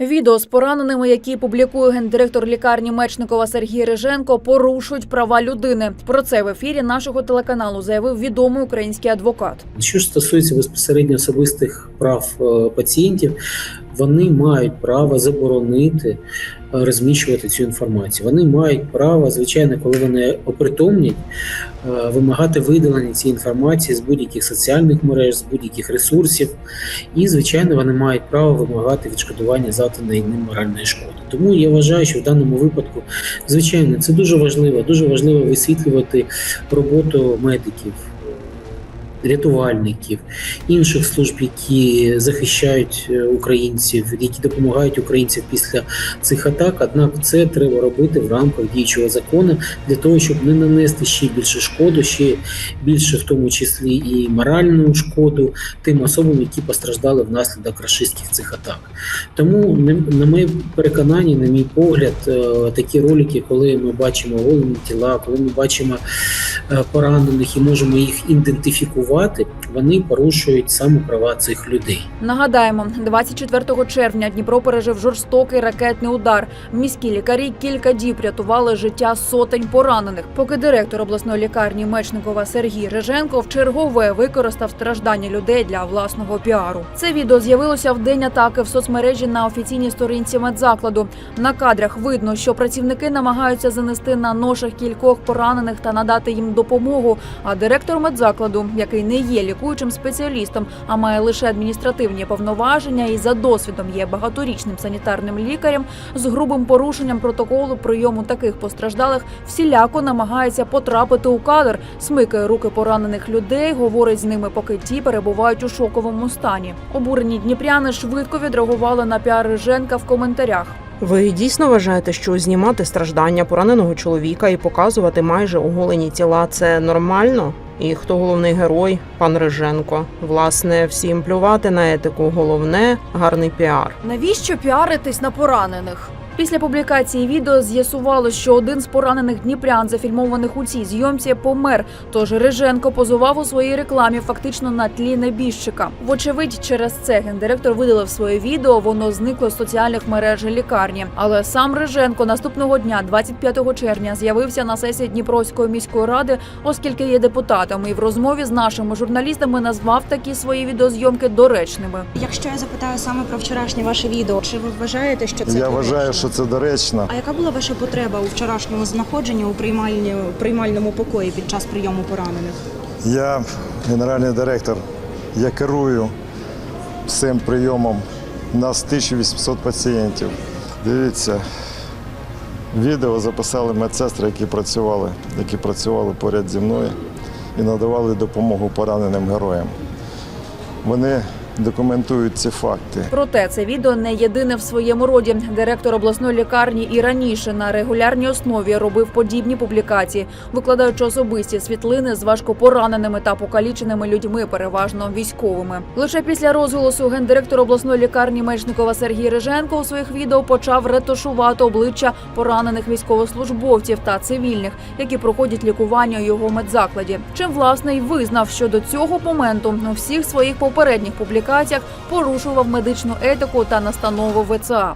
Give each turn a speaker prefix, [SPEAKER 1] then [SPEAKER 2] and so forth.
[SPEAKER 1] Відео з пораненими, які публікує гендиректор лікарні Мечникова Сергій Риженко, порушують права людини. Про це в ефірі нашого телеканалу заявив відомий український адвокат.
[SPEAKER 2] Що ж стосується безпосередньо особистих прав е, пацієнтів, вони мають право заборонити розміщувати цю інформацію. Вони мають право, звичайно, коли вони опритомнять, е, вимагати видалення цієї інформації з будь-яких соціальних мереж, з будь-яких ресурсів, і звичайно, вони мають право вимагати відшкодування завданої ним моральної шкоди. Тому я вважаю, що в даному випадку, звичайно, це дуже важливо. Дуже важливо висвітлювати роботу медиків. Рятувальників, інших служб, які захищають е, українців, які допомагають українцям після цих атак. Однак це треба робити в рамках діючого закону для того, щоб не нанести ще більше шкоду, ще більше, в тому числі і моральну шкоду тим особам, які постраждали внаслідок рашистських цих атак. Тому на- моє переконання, на мій погляд, е, такі ролики, коли ми бачимо голені тіла, коли ми бачимо е, поранених і можемо їх ідентифікувати, вони порушують саме права цих людей.
[SPEAKER 1] Нагадаємо, 24 червня Дніпро пережив жорстокий ракетний удар. Міські лікарі кілька діб рятували життя сотень поранених. Поки директор обласної лікарні Мечникова Сергій Риженко вчергове використав страждання людей для власного піару. Це відео з'явилося в день атаки в соцмережі на офіційній сторінці медзакладу. На кадрах видно, що працівники намагаються занести на ношах кількох поранених та надати їм допомогу. А директор медзакладу, який не є лікуючим спеціалістом, а має лише адміністративні повноваження і за досвідом є багаторічним санітарним лікарем, з грубим порушенням протоколу прийому таких постраждалих всіляко намагається потрапити у кадр, смикає руки поранених людей, говорить з ними, поки ті перебувають у шоковому стані. Обурені дніпряни швидко відреагували на піар Риженка в коментарях.
[SPEAKER 3] Ви дійсно вважаєте, що знімати страждання пораненого чоловіка і показувати майже оголені тіла це нормально? І хто головний герой? Пан Риженко. Власне, всім плювати на етику. Головне гарний піар.
[SPEAKER 1] Навіщо піаритись на поранених? Після публікації відео з'ясувало, що один з поранених дніпрян, зафільмованих у цій зйомці, помер. Тож Риженко позував у своїй рекламі фактично на тлі небіжчика. Вочевидь, через це гендиректор видалив своє відео. Воно зникло з соціальних мереж лікарні. Але сам Риженко наступного дня, 25 червня, з'явився на сесії Дніпровської міської ради, оскільки є депутатом. І в розмові з нашими журналістами назвав такі свої відеозйомки доречними.
[SPEAKER 4] Якщо я запитаю саме про вчорашнє ваше відео, чи ви вважаєте, що це
[SPEAKER 5] Я вважаю, що це доречно.
[SPEAKER 4] А яка була ваша потреба у вчорашньому знаходженні у приймальні, приймальному покої під час прийому поранених?
[SPEAKER 5] Я генеральний директор. Я керую цим прийомом. У нас 1800 пацієнтів. Дивіться, відео записали медсестри, які працювали, які працювали поряд зі мною і надавали допомогу пораненим героям. Вони документують ці факти.
[SPEAKER 1] Проте це відео не єдине в своєму роді. Директор обласної лікарні і раніше на регулярній основі робив подібні публікації, викладаючи особисті світлини з важко пораненими та покаліченими людьми, переважно військовими. Лише після розголосу гендиректор обласної лікарні Мечникова Сергій Риженко у своїх відео почав ретушувати обличчя поранених військовослужбовців та цивільних, які проходять лікування у його медзакладі. Чим власне й визнав, що до цього моменту у всіх своїх попередніх публікаціях порушував медичну етику та настанову ВЦА.